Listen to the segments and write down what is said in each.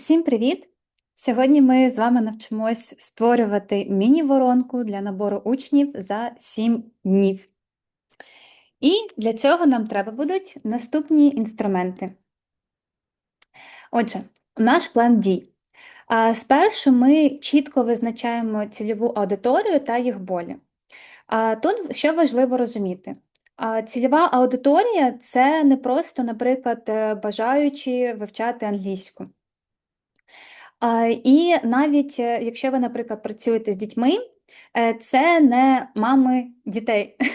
Всім привіт! Сьогодні ми з вами навчимось створювати міні-воронку для набору учнів за 7 днів. І для цього нам треба будуть наступні інструменти. Отже, наш план дій. Спершу ми чітко визначаємо цільову аудиторію та їх болі. Тут що важливо розуміти? Цільова аудиторія це не просто, наприклад, е, бажаючи вивчати англійську. І навіть е, якщо ви, наприклад, працюєте з дітьми, е, це не мами дітей.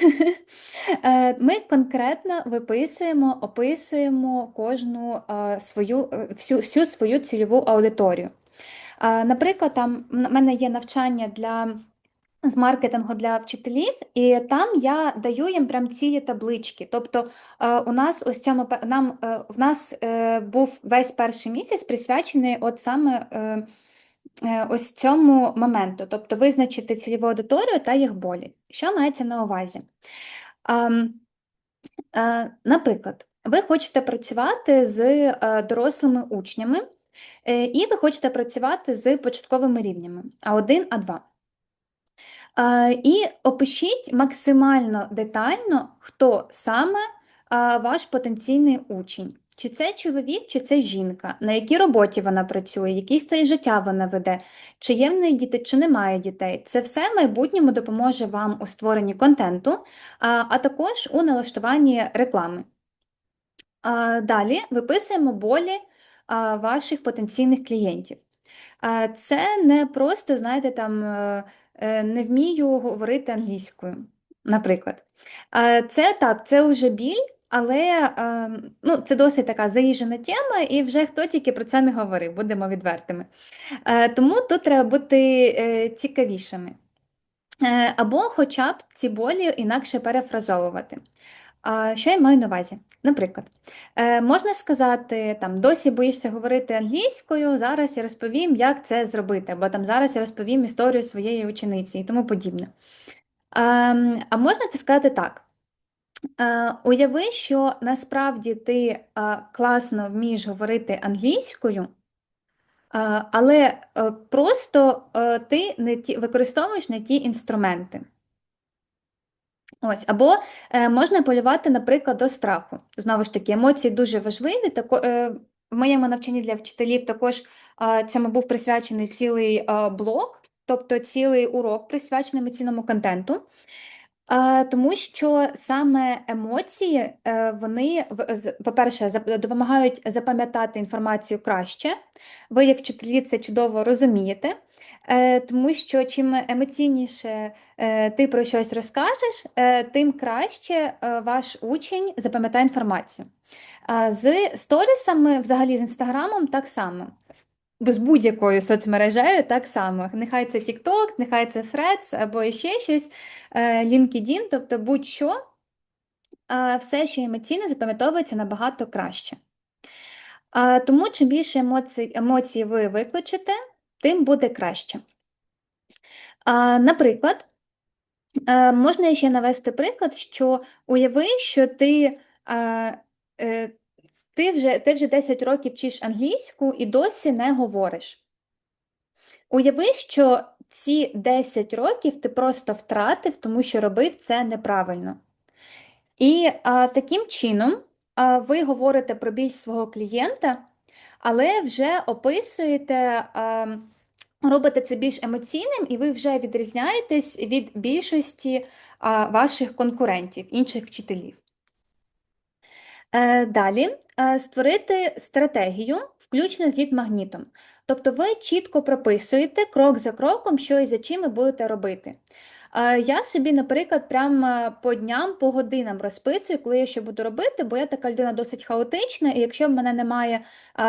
Е, ми конкретно виписуємо, описуємо кожну свою всю, всю свою цільову аудиторію. Наприклад, там в мене є навчання для з маркетингу для вчителів, і там я даю їм прям цілі таблички. Тобто е, у нас ось цьому нам е, в нас е, був весь перший місяць присвячений от саме ось цьому моменту, тобто визначити цільову аудиторію та їх болі. Що мається на увазі? Ем, наприклад, ви хочете працювати з дорослими учнями, і ви хочете працювати з початковими рівнями А1, А2. І опишіть максимально детально, хто саме ваш потенційний учень. Чи це чоловік, чи це жінка, на якій роботі вона працює, який стиль життя вона веде, чи є в неї діти, чи немає дітей. Це все в майбутньому допоможе вам у створенні контенту, а також у налаштуванні реклами. Далі виписуємо болі ваших потенційних клієнтів. Це не просто, знаєте, там. Е, Е, не вмію говорити англійською, наприклад. Це так, це вже біль, але ем, ну, це досить така заїжджена тема, і вже хто тільки про це не говорив, будемо відвертими. Е, тому тут треба бути е, цікавішими. Або хоча б ці болі інакше перефразовувати. Що я маю на увазі? Наприклад, е, можна сказати, там досі боїшся говорити англійською, зараз я розповім, як це зробити, або там зараз я розповім історію своєї учениці і тому подібне. Ем, а можна це сказати так. Е, уяви, що насправді ти е, класно вмієш говорити англійською, але просто ти не ті, використовуєш не ті інструменти. Ось, Або е, можна полювати, наприклад, до страху. Знову ж таки, емоції дуже важливі. Тако, е, в моєму навчанні для вчителів також е, цьому був присвячений цілий е, блок, тобто цілий урок присвячений емоційному контенту. Е, тому що саме емоції, е, вони, по-перше, допомагають запам'ятати інформацію краще. Ви, як вчителі, це чудово розумієте. Е, тому що чим емоційніше е, ти про щось розкажеш, е, тим краще ваш учень запам'ятає інформацію. З сторісами, взагалі з інстаграмом, так само. З будь-якою соцмережею так само. Нехай це TikTok, нехай це Threads або ще щось, LinkedIn, тобто будь-що, все, що емоційне, запам'ятовується набагато краще. Тому чим більше емоцій, емоцій ви викличете, тим буде краще. Наприклад, е, можна ще навести приклад, що уяви, що ти е, ти, вже ти вже 10 років вчиш англійську і досі не говориш. Уяви, що ці 10 років ти просто втратив, тому що робив це неправильно. І а, таким чином а, ви говорите про біль свого клієнта, але вже описуєте. Робите це більш емоційним, і ви вже відрізняєтесь від більшості ваших конкурентів, інших вчителів. Е, Далі е, створити стратегію, включно з лід-магнітом. Тобто ви чітко прописуєте крок за кроком, що і за чим ви будете робити. Я собі, наприклад, прямо по дням, по годинам розписую, коли я що буду робити, бо я така людина досить хаотична, і якщо в мене немає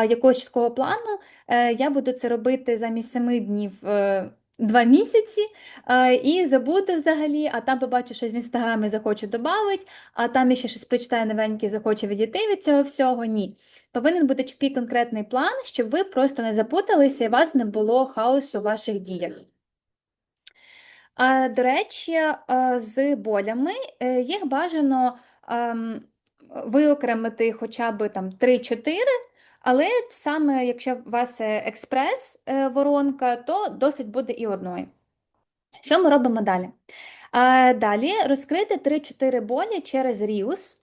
якогось чіткого плану, е, я буду це робити замість семи днів. Е, два місяці і забуду взагалі, а там побачу щось в інстаграмі захочу додати, а там ще щось прочитаю новеньке, захочу відійти від цього всього. Ні. Повинен бути чіткий конкретний план, щоб ви просто не запуталися і у вас не було хаосу у ваших діях. До речі, з болями е, їх бажано ем, виокремити хоча б там 3-4, але саме якщо у вас е, експрес-воронка, то досить буде і одної. Що ми робимо далі? Далі розкрити 3-4 болі через Reels.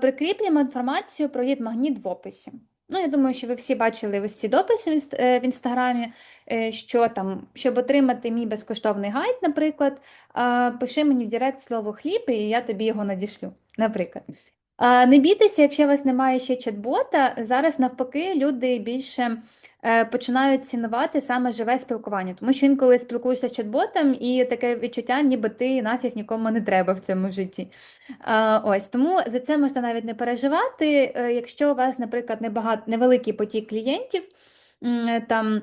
Прикріплюємо інформацію про лід-магніт в описі. Ну, я думаю, що ви всі бачили ось ці дописи в інстаграмі, е, що там, щоб отримати мій безкоштовний гайд, наприклад, пиши мені в Директ слово хліб, і я тобі його надішлю. Наприклад. Не бійтеся, якщо у вас немає ще чат-бота, зараз навпаки, люди більше Е, починають цінувати саме живе спілкування. Тому що інколи спілкуєшся з чат-ботом, і таке відчуття, ніби ти нафіг нікому не треба в цьому житті. Ось Тому за це можна навіть не переживати. Е, якщо у вас, наприклад, небагато невеликий потік клієнтів, там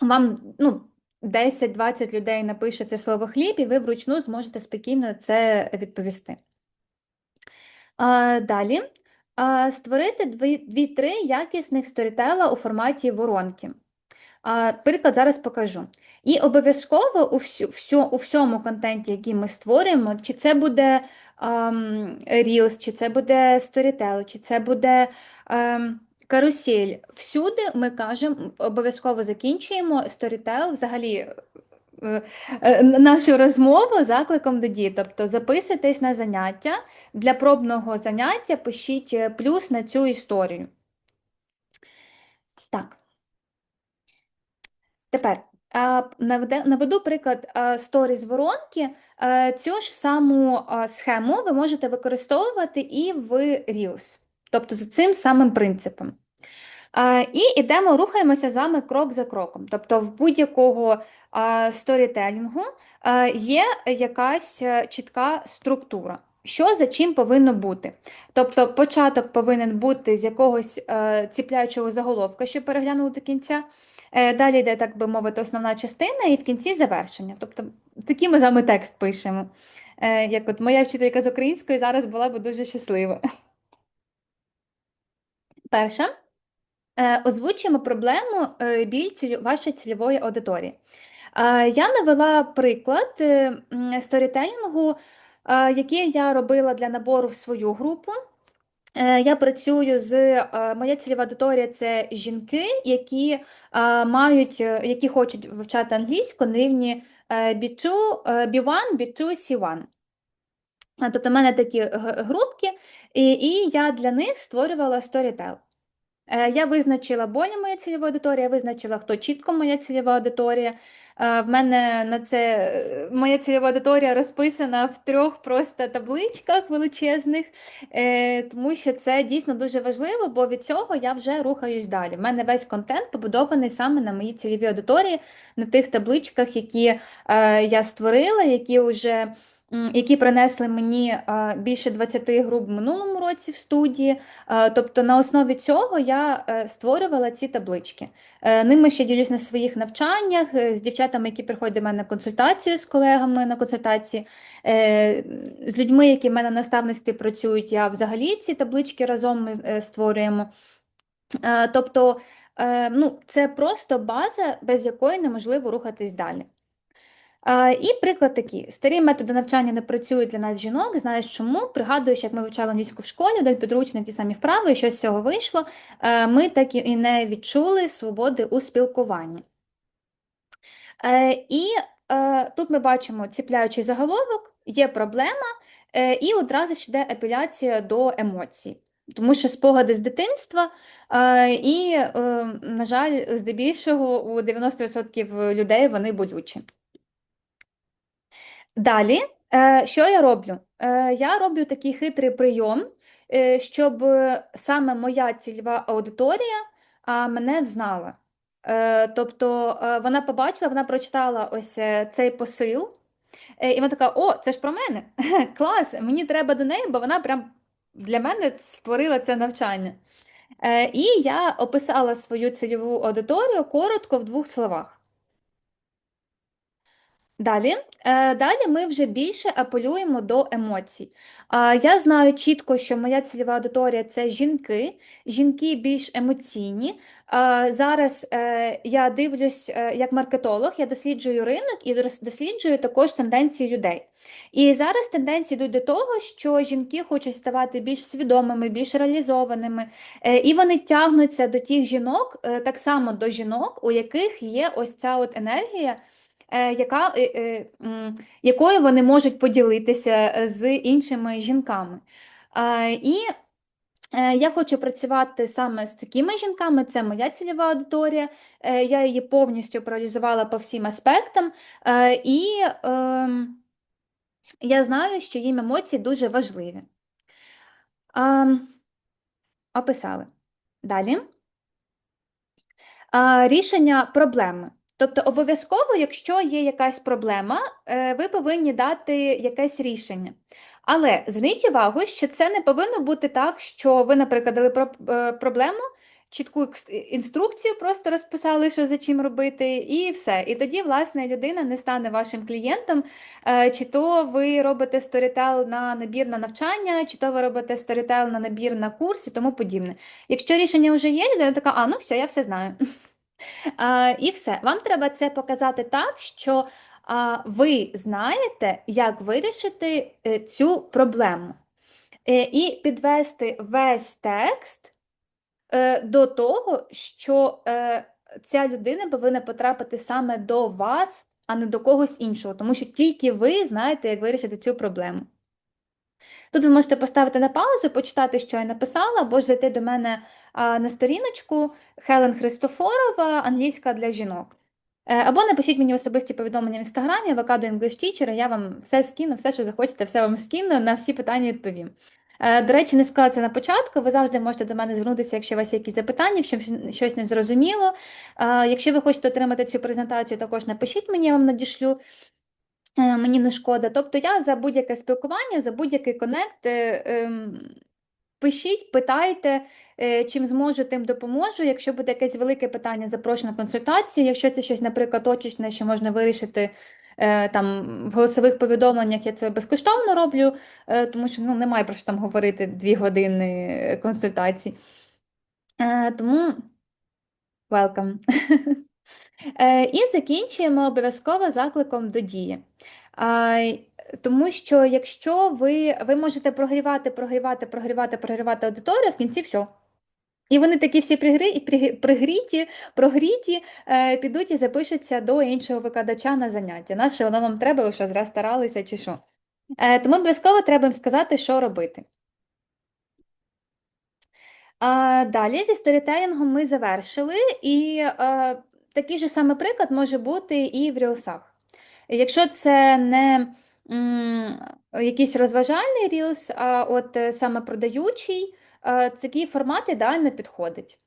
вам ну, 10-20 людей напише це слово хліб, і ви вручну зможете спокійно це відповісти. Далі Створити дві-три якісних сторітела у форматі воронки. Приклад зараз покажу. І обов'язково у всю, всю, у всьому контенті, який ми створюємо, чи це буде um, Reels, чи це буде Storytel, чи це буде um, карусель. Всюди ми кажемо, обов'язково закінчуємо Storytel, взагалі нашу розмову закликом до дій. Тобто записуйтесь на заняття. Для пробного заняття пишіть е, плюс на цю історію. Так. Тепер наведу приклад сторіз воронки. Цю ж саму схему ви можете використовувати і в Reels. Тобто за цим самим принципом. І йдемо, рухаємося з вами крок за кроком. Тобто, в будь-якого сторітелінгу є якась е, чітка структура. Що за чим повинно бути? Тобто початок повинен бути з якогось е, ціпляючого заголовка, що переглянули до кінця. Е, далі йде, так би мовити, основна частина, і в кінці завершення. Тобто такий ми з вами текст пишемо. Як от моя вчителька з української зараз була б дуже щаслива. Перша. Е, озвучимо проблему е, біль вашої цільової аудиторії. Е, я навела приклад сторітелінгу, який я робила для набору в свою групу. Я працюю з моя цільова аудиторія це жінки, які мають, які хочуть вивчати англійську на рівні B2, B1, B2, C1. Тобто в мене такі групки, і і я для них створювала Storytel. Е, я визначила боля моя цільова аудиторія, я визначила, хто чітко моя цільова аудиторія. Е, в мене на це е, моя цільова аудиторія розписана в трьох просто табличках величезних, тому що це дійсно дуже важливо, бо від цього я вже рухаюсь далі. У мене весь контент побудований саме на моїй цільовій аудиторії, на тих табличках, які я створила, які вже які принесли мені більше 20 груп в минулому році в студії. Тобто на основі цього я е, створювала ці таблички. Е, ними ще ділюсь на своїх навчаннях е, з дівчатами, які приходять до мене на консультацію з колегами на консультації, з людьми, які в мене на наставництві працюють. Я взагалі ці таблички разом ми створюємо. Тобто ну, це просто база, без якої неможливо рухатись далі. І приклад такий: старі методи навчання не працюють для нас жінок. Знаєш чому? Пригадуєш, як ми вивчали англійську в школі, один підручник ті самі вправи, і щось з цього вийшло. Е, ми так і не відчули свободи у спілкуванні. Е, і е, тут ми бачимо ціпляючий заголовок, є проблема, і одразу ж йде апеляція до емоцій. Тому що спогади з дитинства, і, на жаль, здебільшого у 90% людей вони болючі. Далі, е, що я роблю? Е, я роблю такий хитрий прийом, е, щоб саме моя цільова аудиторія мене взнала. Тобто вона побачила, вона прочитала ось цей посил, і вона така: О, це ж про мене! Клас! Мені треба до неї, бо вона прям для мене створила це навчання. І я описала свою цільову аудиторію коротко в двох словах. Далі, е, далі ми вже більше апелюємо до емоцій. Я знаю чітко, що моя цільова аудиторія це жінки, жінки більш емоційні. Зараз е, я дивлюсь е, як маркетолог, я досліджую ринок і досліджую також тенденції людей. І зараз тенденції йдуть до того, що жінки хочуть ставати більш свідомими, більш реалізованими, і вони тягнуться до тих жінок, так само до жінок, у яких є ось ця от енергія яка, е, е, якою вони можуть поділитися з іншими жінками. І е, я хочу працювати саме з такими жінками, це моя цільова аудиторія. Е, Я її повністю проаналізувала по всім аспектам. Е, І ем, я знаю, що їм емоції дуже важливі. Описали. Далі. Рішення проблеми. Тобто, обов'язково, якщо є якась проблема, е, ви повинні дати якесь рішення. Але зверніть увагу, що це не повинно бути так, що ви, наприклад, дали е, проблему, чітку інструкцію, просто розписали, що за чим робити, і все. І тоді, власне, людина не стане вашим клієнтом, Е, чи то ви робите сторітел на набір на навчання, чи то ви робите сторітел на набір на курс і тому подібне. Якщо рішення вже є, людина така, а ну все, я все знаю. А, І все. Вам треба це показати так, що а, ви знаєте, як вирішити е, цю проблему. Е, І підвести весь текст е, до того, що ця людина повинна потрапити саме до вас, а не до когось іншого, тому що тільки ви знаєте, як вирішити цю проблему. Тут ви можете поставити на паузу, почитати, що я написала, або ж зайти до мене на сторіночку Хелен Христофорова, англійська для жінок. Е, Або напишіть мені особисті повідомлення в інстаграмі, Avocado English Teacher, я вам все скину, все, що захочете, все вам скину, на всі питання відповім. Е, До речі, не сказала на початку. Ви завжди можете до мене звернутися, якщо у вас є якісь запитання, якщо щось не зрозуміло. Е, Якщо ви хочете отримати цю презентацію, також напишіть мені, я вам надішлю. Е, Мені не шкода. Тобто я за будь-яке спілкування, за будь-який конект. е, ем, Пишіть, питайте, е, чим зможу, тим допоможу. Якщо буде якесь велике питання, запрошую на консультацію. Якщо це щось, наприклад, точечне, що можна вирішити там в голосових повідомленнях, я це безкоштовно роблю, тому що ну, немає про що там говорити дві години консультацій. Е, Тому welcome. Е, І закінчуємо обов'язково закликом до дії. Тому що якщо ви, ви можете прогрівати, прогрівати, прогрівати, прогрівати аудиторію, в кінці все. І вони такі всі пригрі- пригріті, прогріті, е, підуть і запишуться до іншого викладача на заняття. На що воно вам треба, ви що зря старалися чи що? Е, Тому обов'язково треба їм сказати, що робити. А, Далі зі сторітелінгом ми завершили, і е, такий же самий приклад може бути і в рілсах. Якщо це не якийсь розважальний рілс, а от е, саме продаючий, е, такий формат ідеально підходить.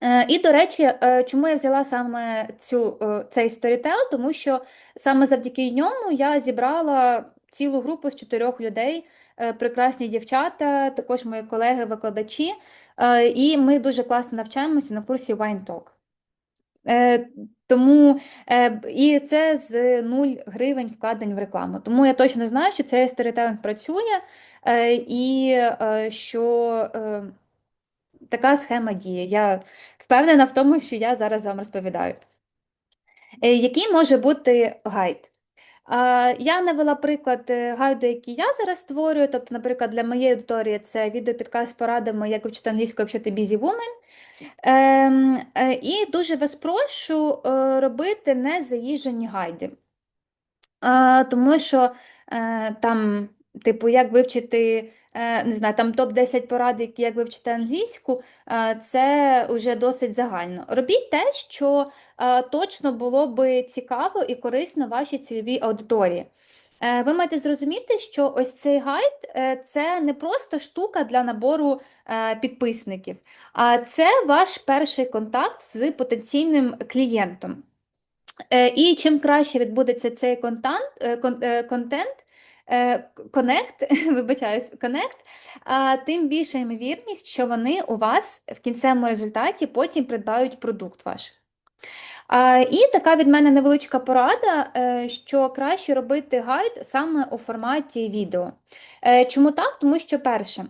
Е, І, до речі, чому я взяла саме цю, цей сторітел? Тому що саме завдяки ньому я зібрала цілу групу з чотирьох людей, прекрасні дівчата, також мої колеги-викладачі, і ми дуже класно навчаємося на курсі Wine Talk. Е, Тому е, і це з 0 гривень вкладень в рекламу. Тому я точно знаю, що цей сторітелінг працює, е, і що така схема діє. Я впевнена в тому, що я зараз вам розповідаю. Який може бути гайд? А, Я навела приклад е, гайду, який я зараз створюю. Тобто, наприклад, для моєї аудиторії це відеопідказ з порадами, як вчити англійську, якщо ти busy woman. Ем, е, І дуже вас прошу е, робити не заїжджені гайди. Тому що е, там, типу, як вивчити, е, не знаю, там топ-10 порад, які- як вивчити англійську, е, це вже досить загально. Робіть те, що е, точно було би цікаво і корисно вашій цільовій аудиторії. Е, Ви маєте зрозуміти, що ось цей гайд е, це не просто штука для набору е, підписників, а це ваш перший контакт з потенційним клієнтом. Е, І чим краще відбудеться цей контент, е, кон- е, контент, е, коннект, вибачаюсь, а, тим більша ймовірність, що вони у вас в кінцевому результаті потім придбають продукт ваш. І така від мене невеличка порада, е, що краще робити гайд саме у форматі відео. Е, Чому так? Тому що перше,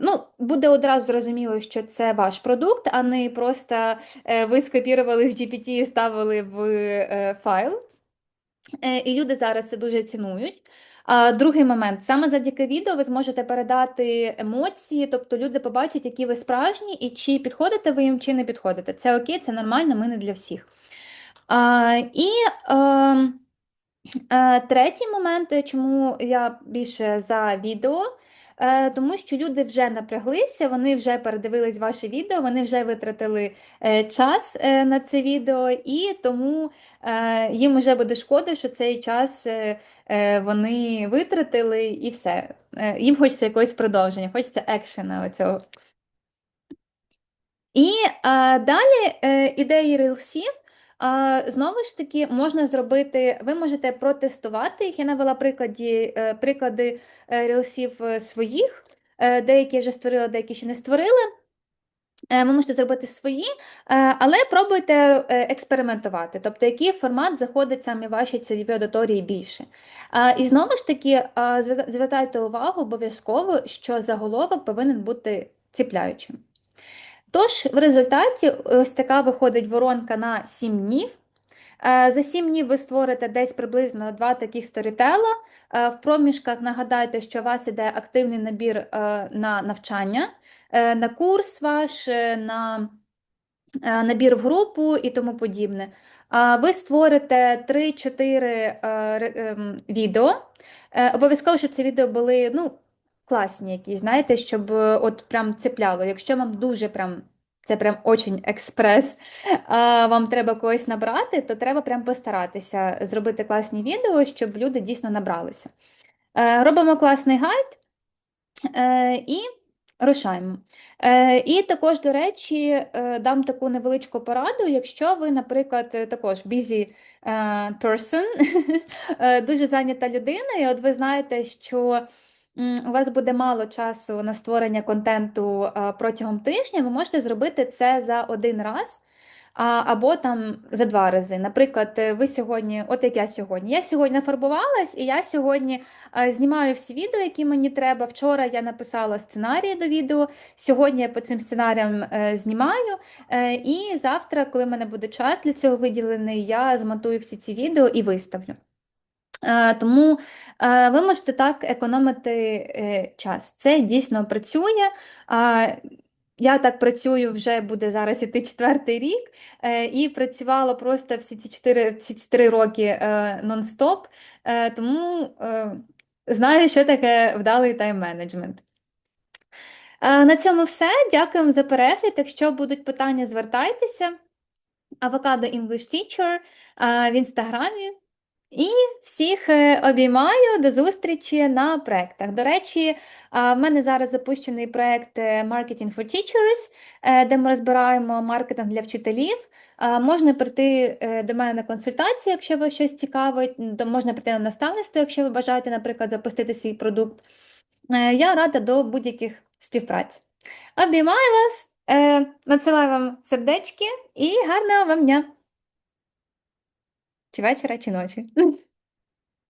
ну, буде одразу зрозуміло, що це ваш продукт, а не просто ви скопірували з GPT і ставили в файл. Е, І люди зараз це дуже цінують. Другий момент, саме завдяки відео ви зможете передати емоції, тобто люди побачать, які ви справжні, і чи підходите ви їм, чи не підходите. Це окей, це нормально, ми не для всіх. А, І а, е, третій момент, чому я більше за відео, тому що люди вже напряглися, вони вже передивились ваше відео, вони вже витратили е, час е, на це відео, і тому е, їм вже буде шкода, що цей час е, е, вони витратили і все. Е, Їм хочеться якогось продовження, хочеться екшена оцього. І а, далі е, ідеї рилсів. Знову ж таки, можна зробити, ви можете протестувати їх. Я навела прикладі, е, приклади е, рилсів е, своїх, деякі вже створила, деякі ще не створили. Е, Ви можете зробити свої, але пробуйте експериментувати, тобто який формат заходить саме вашій цільовій аудиторії більше. І знову ж таки, звертайте увагу обов'язково, що заголовок повинен бути ціпляючим. Тож, в результаті ось така виходить воронка на 7 днів. Е, За 7 днів ви створите десь приблизно два таких сторітела. Е, В проміжках нагадайте, що у вас іде активний набір е, на навчання, на курс ваш, на набір в групу і тому подібне. Ви створите 3-4 ем, відео. Обов'язково, щоб ці відео були ну, класні якісь, знаєте, щоб е, от прям цепляло. Якщо вам дуже прям. Це прям очень експрес. а, Вам треба когось набрати, то треба прям постаратися зробити класні відео, щоб люди дійсно набралися. Е, Робимо класний гайд е, і рушаємо. Е, І також, до речі, е, дам таку невеличку пораду, якщо ви, наприклад, е, також busy person, дуже зайнята людина, і от ви знаєте, що у вас буде мало часу на створення контенту е, протягом тижня, ви можете зробити це за один раз. Або там за два рази. Наприклад, е, ви сьогодні, от як я сьогодні. Я сьогодні фарбувалась, і я сьогодні е, знімаю всі відео, які мені треба. Вчора я написала сценарії до відео. Сьогодні я по цим сценаріям знімаю. І завтра, коли в мене буде час для цього виділений, я змонтую всі ці відео і виставлю. Е, Тому е, ви можете так економити е, час. Це дійсно працює. Я так працюю вже буде зараз іти четвертий рік, і працювала просто всі ці чотири ці три роки нон-стоп. Тому знаю, що таке вдалий тайм-менеджмент. На цьому все. Дякуємо за перегляд. Якщо будуть питання, звертайтеся. Avocado English Teacher в інстаграмі. І всіх е, обіймаю до зустрічі на проектах. До речі, в мене зараз запущений проект е, Marketing for Teachers, е, де ми розбираємо маркетинг для вчителів. Можна прийти е, до мене на консультацію, якщо вас щось цікавить, то можна прийти на наставництво, якщо ви бажаєте, наприклад, запустити свій продукт. Е, Я рада до будь-яких співпраць. Обіймаю вас, е, надсилаю вам сердечки і гарного вам дня! Чи вечора, чи ночі.